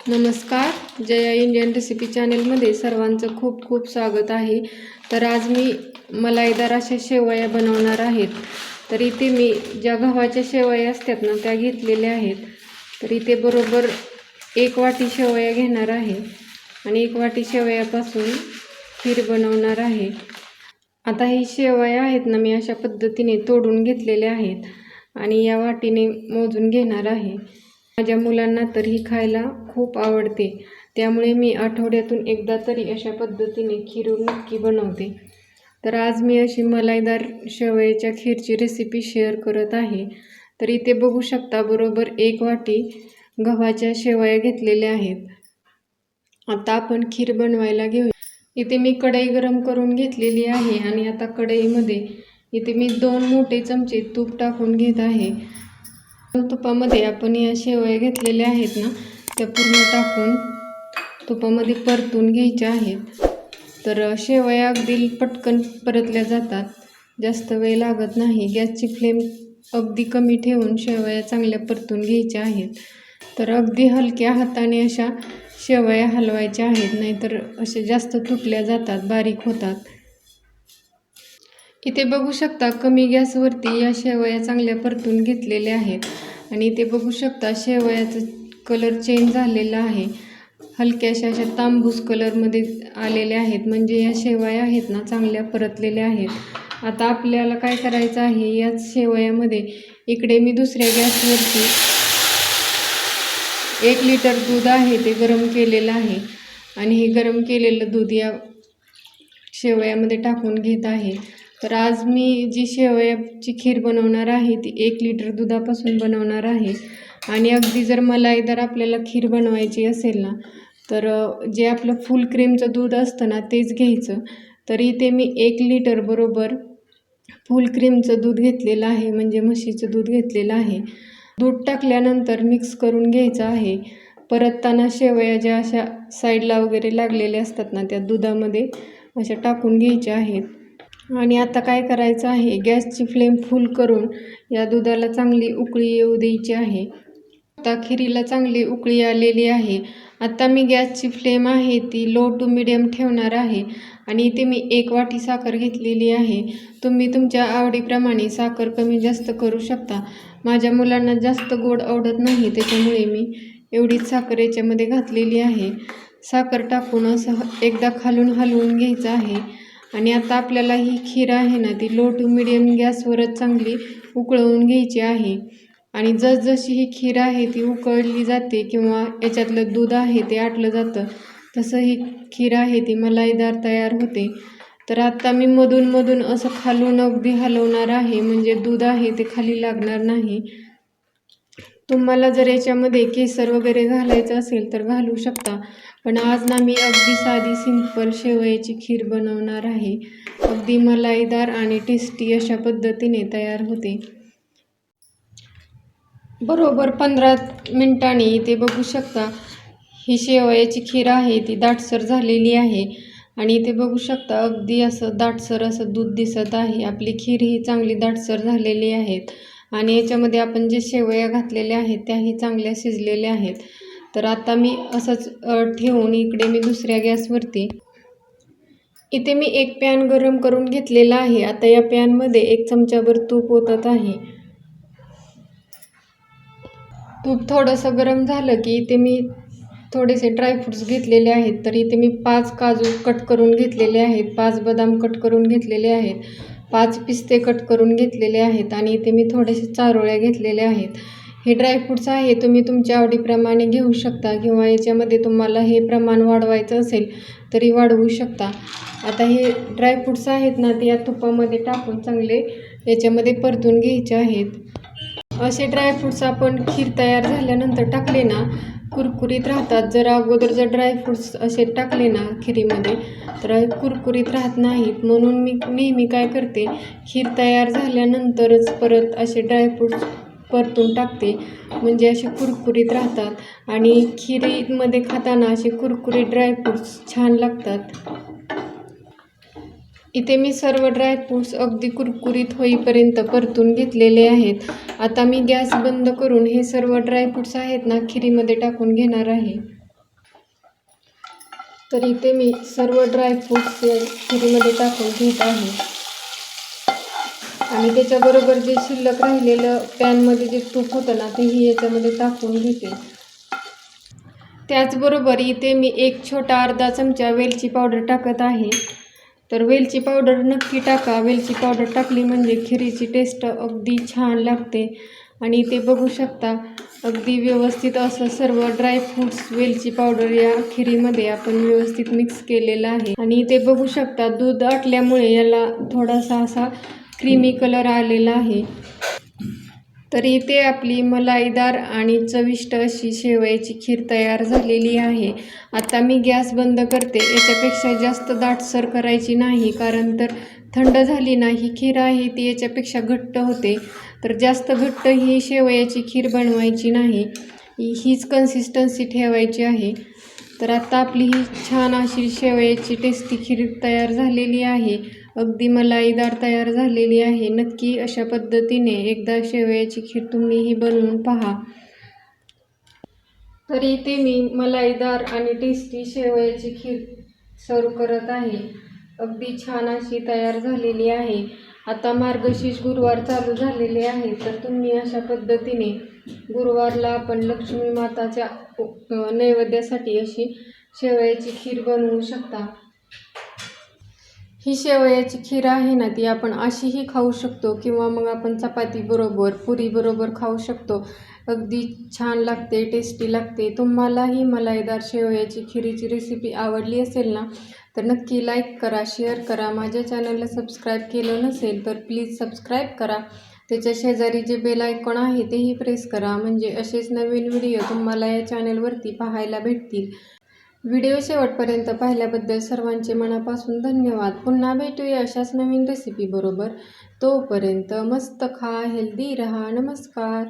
नमस्कार. Jaya Indian recipe चॅनेलमध्ये सर्वांचं खूप खूप स्वागत आहे. तर आज मी मलाईदार अशा शेवया बनवणार आहेत. तर इथे मी ज्या गव्हाच्या शेवया असतात ना त्या घेतलेल्या आहेत. तर इथे बरोबर एक वाटी शेवया घेणार आहे आणि एक वाटी शेवयापासून खीर बनवणार आहे. आता ही शेवया आहेत ना मी अशा पद्धतीने तोडून घेतलेल्या आहेत आणि या वाटीने मोजून घेणार आहे. माझ्या मुलांना तर ही खायला खूप आवडते. त्यामुळे मी आठवड्यातून एकदा तरी अशा पद्धतीने खीर नक्की बनवते. तर आज मी अशी मलाईदार शेवयाच्या खीरची रेसिपी शेअर करत आहे. तर इथे बघू शकता बरोबर एक वाटी गव्हाच्या शेवया घेतलेल्या आहेत. आता आपण खीर बनवायला घेऊ इथे मी कढई गरम करून घेतलेली आहे आणि आता कढईमध्ये इथे मी दोन मोठे चमचे तूप टाकून घेत आहे. तुपामध्ये आपण या शेवया घेतलेल्या आहेत ना त्या पूर्ण टाकून तुपामध्ये परतून घ्यायच्या आहेत. तर शेवया अगदी पटकन परतल्या जातात. जास्त वेळ लागत नाही. गॅसची फ्लेम अगदी कमी ठेवून शेवया चांगल्या परतून घ्यायच्या आहेत. तर अगदी हलक्या हाताने अशा शेवया हलवायच्या आहेत. नाहीतर असे जास्त तुटल्या जातात बारीक होतात. इथे बघू शकता कमी गॅसवरती या शेवया चांगल्या परतून घेतलेल्या आहेत. आणि इथे बघू शकता शेवयाचं कलर चेंज झालेला आहे. हलक्याशा अशा तांबूस कलरमध्ये आलेल्या आहेत. म्हणजे या शेवया आहेत ना चांगल्या परतलेल्या आहेत. आता आपल्याला काय करायचं आहे याच शेवयामध्ये इकडे मी दुसऱ्या गॅसवरती एक लिटर दूध आहे ते गरम केलेलं आहे. आणि हे गरम केलेलं दूध या शेवयामध्ये टाकून घेत आहे. तर आज मी जी शेवयाची खीर बनवणार आहे ती एक लिटर दुधापासून बनवणार आहे. आणि अगदी जर मलाईदार आपल्याला खीर बनवायची असेल ना तर जे आपलं फुल क्रीमचं दूध असतं ना तेच घ्यायचं. तर इथे मी एक लिटर बरोबर फुल क्रीमचं दूध घेतलेलं आहे म्हणजे म्हशीचं दूध घेतलेलं आहे. दूध टाकल्यानंतर मिक्स करून घ्यायचं आहे. परतताना शेवया ज्या अशा साईडला वगैरे लागलेल्या असतात ना त्या दुधामध्ये अशा टाकून घ्यायच्या आहेत. आणि आता काय करायचं आहे? गॅसची फ्लेम फुल करून या दुधाला चांगली उकळी येऊ द्यायची आहे. आता खिरीला चांगली उकळी आलेली आहे. आता मी गॅसची फ्लेम आहे ती लो टू मिडियम ठेवणार आहे आणि इथे मी एक वाटी साखर घेतलेली आहे. तुम्ही तुमच्या आवडीप्रमाणे साखर कमी जास्त करू शकता. माझ्या मुलांना जास्त गोड आवडत नाही त्याच्यामुळे मी एवढीच साखर याच्यामध्ये घातलेली आहे. साखर टाकून असं एकदा खालून हलवून घ्यायचं आहे. आणि आता आपल्याला ही खीर आहे ना ती लो टू मिडियम गॅसवरच चांगली उकळवून घ्यायची आहे. आणि जसजशी ही खीर आहे ती उकळली जाते किंवा याच्यातलं दूध आहे ते आटलं जातं तसं ही खीर आहे ती मलाईदार तयार होते. तर आत्ता मी मधून मधून असं खालून अगदी हलवणार आहे म्हणजे दूध आहे ते खाली लागणार नाही. तुम्हाला जर याच्यामध्ये केसर वगैरे घालायचं असेल तर घालू शकता. पण आज ना मी अगदी साधी सिंपल शेवयाची खीर बनवणार आहे. अगदी मलाईदार आणि टेस्टी अशा पद्धतीने तयार होते. बरोबर पंधरा मिनटांनी इथे बघू शकता. ही शेवयाची खीर आहे ती दाटसर झालेली आहे. आणि इथे बघू शकता अगदी असं दाटसर असं दूध दिसत आहे. आपली खीर ही चांगली दाटसर झालेली आहेत. आणि याच्यामध्ये आपण जे शेवया घातलेल्या आहेत त्याही चांगल्या शिजलेल्या आहेत. तर आता मी असंच ठेवून इकडे मी दुसऱ्या गॅसवरती इथे मी एक पॅन गरम करून घेतलेला आहे. आता या पॅनमध्ये एक चमचाभर तूप ओतत आहे. तूप थोडंसं गरम झालं की इथे मी थोडेसे ड्रायफ्रूट्स घेतलेले आहेत. तर इथे मी पाच काजू कट करून घेतलेले आहेत. पाच बदाम कट करून घेतलेले आहेत. पाच पिस्ते कट करून घेतलेले आहेत आणि इथे मी थोडेसे चारोळ्या घेतलेल्या आहेत. हे ड्रायफ्रूट्स आहे तुम्ही तुमच्या आवडीप्रमाणे घेऊ शकता किंवा याच्यामध्ये तुम्हाला हे प्रमाण वाढवायचं असेल तरी वाढवू शकता. आता हे ड्रायफ्रूट्स आहेत ना ते या तुपामध्ये टाकून चांगले याच्यामध्ये परतून घ्यायचे आहेत. असे ड्रायफ्रूट्स आपण खीर तयार झाल्यानंतर टाकले ना कुरकुरीत राहतात. जर अगोदर जर ड्रायफ्रूट्स असे टाकले ना खिरीमध्ये तर कुरकुरीत राहत नाहीत. म्हणून मी नेहमी काय करते खीर तयार झाल्यानंतरच परत असे ड्रायफ्रूट्स परतून टाकते. म्हणजे असे कुरकुरीत राहतात. आणि खिरीमध्ये खाताना असे कुरकुरीत ड्रायफ्रूट्स छान लागतात. इथे मी सर्व ड्रायफ्रूट्स अगदी कुरकुरीत होईपर्यंत परतून घेतलेले आहेत. आता मी गॅस बंद करून हे सर्व ड्रायफ्रूट्स आहेत ना खिरीमध्ये टाकून घेणार आहे. तर इथे मी सर्व ड्रायफ्रूट्स खिरीमध्ये टाकून घेत आहे. आणि त्याच्याबरोबर जे शिल्लक राहिलेलं पॅनमध्ये जे तूप होतं ना तेही याच्यामध्ये टाकून घेते. त्याचबरोबर इथे मी एक छोटा अर्धा चमचा वेलची पावडर टाकत आहे. तर वेलची पावडर नक्की टाका. वेलची पावडर टाकली म्हणजे खिरीची टेस्ट अगदी छान लागते. आणि ते बघू शकता अगदी व्यवस्थित असं सर्व ड्रायफ्रूट्स वेलची पावडर या खिरीमध्ये आपण व्यवस्थित मिक्स केलेलं आहे. आणि ते बघू शकता दूध आटल्यामुळे याला थोडासा असा क्रीमी कलर आलेला आहे. तर इथे आपली मलाईदार आणि चविष्ट अशी शेवयाची खीर तयार झालेली आहे. आता मी गॅस बंद करते. याच्यापेक्षा जास्त दाटसर करायची नाही कारण तर थंड झाली ना ही खीर आहे ती याच्यापेक्षा घट्ट होते. तर जास्त घट्ट ही शेवयाची खीर बनवायची नाही. हीच कन्सिस्टन्सी ठेवायची आहे. तर आता आपली ही छान अशी शेवयाची टेस्टी खीर तयार झालेली आहे. अगदी मलाईदार तयार झालेली आहे. नक्की अशा पद्धतीने एकदा शेवयाची खीर तुम्हीही बनवून पहा. तर इथे मी मलाईदार आणि टेस्टी शेवयाची खीर सर्व करत आहे. अगदी छान अशी तयार झालेली आहे. आता मार्गशीर्ष गुरुवार चालू झालेले आहे तर तुम्ही अशा पद्धतीने गुरुवारला आपण लक्ष्मी माताच्या नैवेद्यासाठी अशी शेवयाची खीर बनवू शकता. ही शेवयाची खीर आहे ना ती आपण अशीही खाऊ शकतो किंवा मग आपण चपाती बरोबर पुरी बरोबर खाऊ शकतो. अगदी छान लागते टेस्टी लागते. तुम्हालाही मलाईदार शेवयाची खिरीची रेसिपी आवडली असेल ना तर नक्की लाईक करा शेअर करा. माझ्या चॅनलला सबस्क्राईब केलं नसेल तर प्लीज सबस्क्राईब करा. त्याच्या शेजारी जे बेल आयकॉन आहे तेही प्रेस करा. म्हणजे असेच नवीन व्हिडिओ तुम्हाला या चॅनलवरती पाहायला भेटतील. व्हिडिओ शेवटपर्यंत पाहिल्याबद्दल सर्वांचे मनापासून धन्यवाद. पुन्हा भेटूया अशाच नवीन रेसिपी बरोबर. तोपर्यंत मस्त खा हेल्दी रहा. नमस्कार.